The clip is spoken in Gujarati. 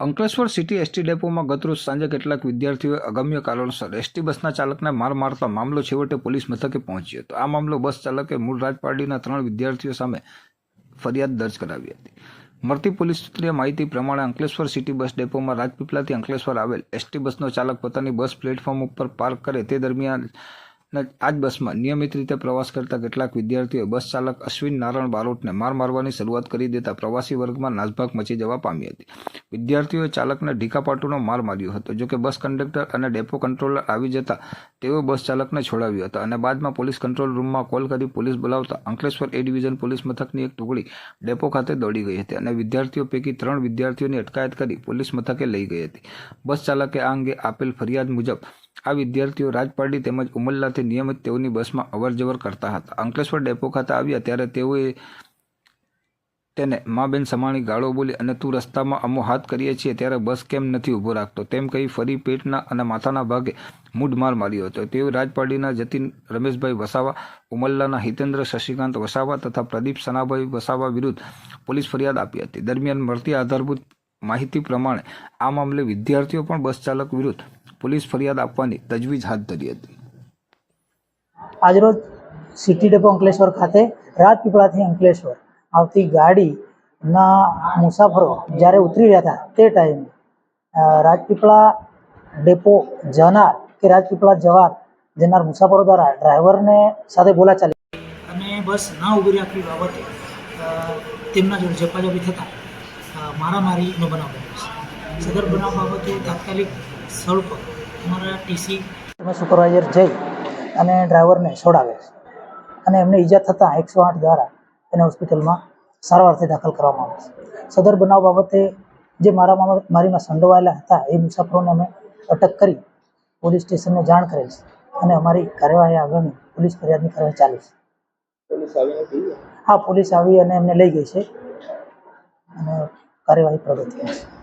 અંકલેશ્વર સિટી એસટી ડેપોમાં ગતરોજ સાંજે કેટલાક વિદ્યાર્થીઓએ અગમ્ય કારણોસર એસટી બસના ચાલકને માર મારતા મામલો છેવટે પોલીસ મથકે પહોંચ્યો હતો. આ મામલો બસ ચાલકે મૂળ રાજપારડીના ત્રણ વિદ્યાર્થીઓ સામે ફરિયાદ દર્જ કરાવી હતી. મળતી પોલીસ સૂત્રીય માહિતી પ્રમાણે અંકલેશ્વર સિટી બસ ડેપોમાં રાજપીપળાથી અંકલેશ્વર આવેલ એસટી બસનો ચાલક પોતાની બસ પ્લેટફોર્મ ઉપર પાર્ક કરે તે દરમિયાન આ જ બસમાં નિયમિત રીતે પ્રવાસ કરતા કેટલાક વિદ્યાર્થીઓએ બસ ચાલક અશ્વિન નારાયણ બારોટને માર મારવાની શરૂઆત કરી દેતા પ્રવાસી વર્ગમાં નાસભાગ મચી જવા પામી હતી. વિદ્યાર્થીઓએ ચાલકને ઢીકાપાટુનો માર માર્યો હતો, જોકે બસ કંડક્ટર અને ડેપો કંટ્રોલર આવી જતા તેઓએ બસ ચાલકને છોડાવ્યો હતો અને બાદમાં પોલીસ કંટ્રોલ રૂમમાં કોલ કરી પોલીસ બોલાવતા અંકલેશ્વર એ ડિવિઝન પોલીસ મથકની એક ટુકડી ડેપો ખાતે દોડી ગઈ હતી અને વિદ્યાર્થીઓ પૈકી ત્રણ વિદ્યાર્થીઓની અટકાયત કરી પોલીસ મથકે લઈ ગઈ હતી. બસ ચાલકે આ અંગે આપેલ ફરિયાદ મુજબ આ વિદ્યાર્થીઓ રાજપારડી તેમજ ઉમલ્લાથી નિયમિત તેઓની બસમાં અવરજવર કરતા હતા. અંકલેશ્વર ડેપો ખાતે આવ્યા ત્યારે તેઓએ તેને માબેન સમાણી ગાળો બોલી અને તું રસ્તામાં અમો હાથ કરીએ છીએ ત્યારે બસ કેમ નથી ઊભો રાખતો તેમ કહી ફરી પેટના અને માથાના ભાગે મૂઢમાર માર્યો હતો. તેઓ રાજપારડીના જતીન રમેશભાઈ વસાવા, ઉમલ્લાના હિતેન્દ્ર શશિકાંત વસાવા તથા પ્રદીપ સનાભાઈ વસાવા વિરુદ્ધ પોલીસ ફરિયાદ આપી હતી. દરમિયાન મળતી આધારભૂત માહિતી પ્રમાણે આ મામલે વિદ્યાર્થીઓ પણ બસ ચાલક વિરુદ્ધ પોલીસ ફરિયાદ આપવાની તજવીજ હાથ ધરી હતી. આજરોજ સિટી ડેપો અંકલેશ્વર ખાતે રાજપીપળાથી અંકલેશ્વર આવતી ગાડીના મુસાફરો જ્યારે ઉતરી રહ્યા હતા તે ટાઈમે રાજપીપળા ડેપો જનાર કે રાજપીપળા જવા જનાર મુસાફરો દ્વારા ડ્રાઈવરને સાથે બોલાચાલી અને બસ ના ઊભી રાખવી બાબતે તેમના જોડે ઝપાઝપી થતાં મારામારીનો બનાવ બન્યો છે. સદર બનાવ બાબતે તાત્કાલિક સ્થળ પર અમારા ટીસી સુપરવાઇઝર જઈ અને ડ્રાઈવરને છોડાવે છે. અને એમને ઈજા થતાં એકસો આઠ દ્વારા એને હોસ્પિટલમાં સારવારથી દાખલ કરવામાં આવે છે. સદર બનાવ બાબતે જે મારા મારીમાં સંડોવાયેલા હતા એ મુસાફરોને અમે અટક કરી પોલીસ સ્ટેશનને જાણ કરેલ છે અને અમારી કાર્યવાહી આગળની પોલીસ ફરિયાદની કાર્યવાહી ચાલુ છે. હા પોલીસ આવી અને એમને લઈ ગઈ છે અને કાર્યવાહી પ્રગતિ છે.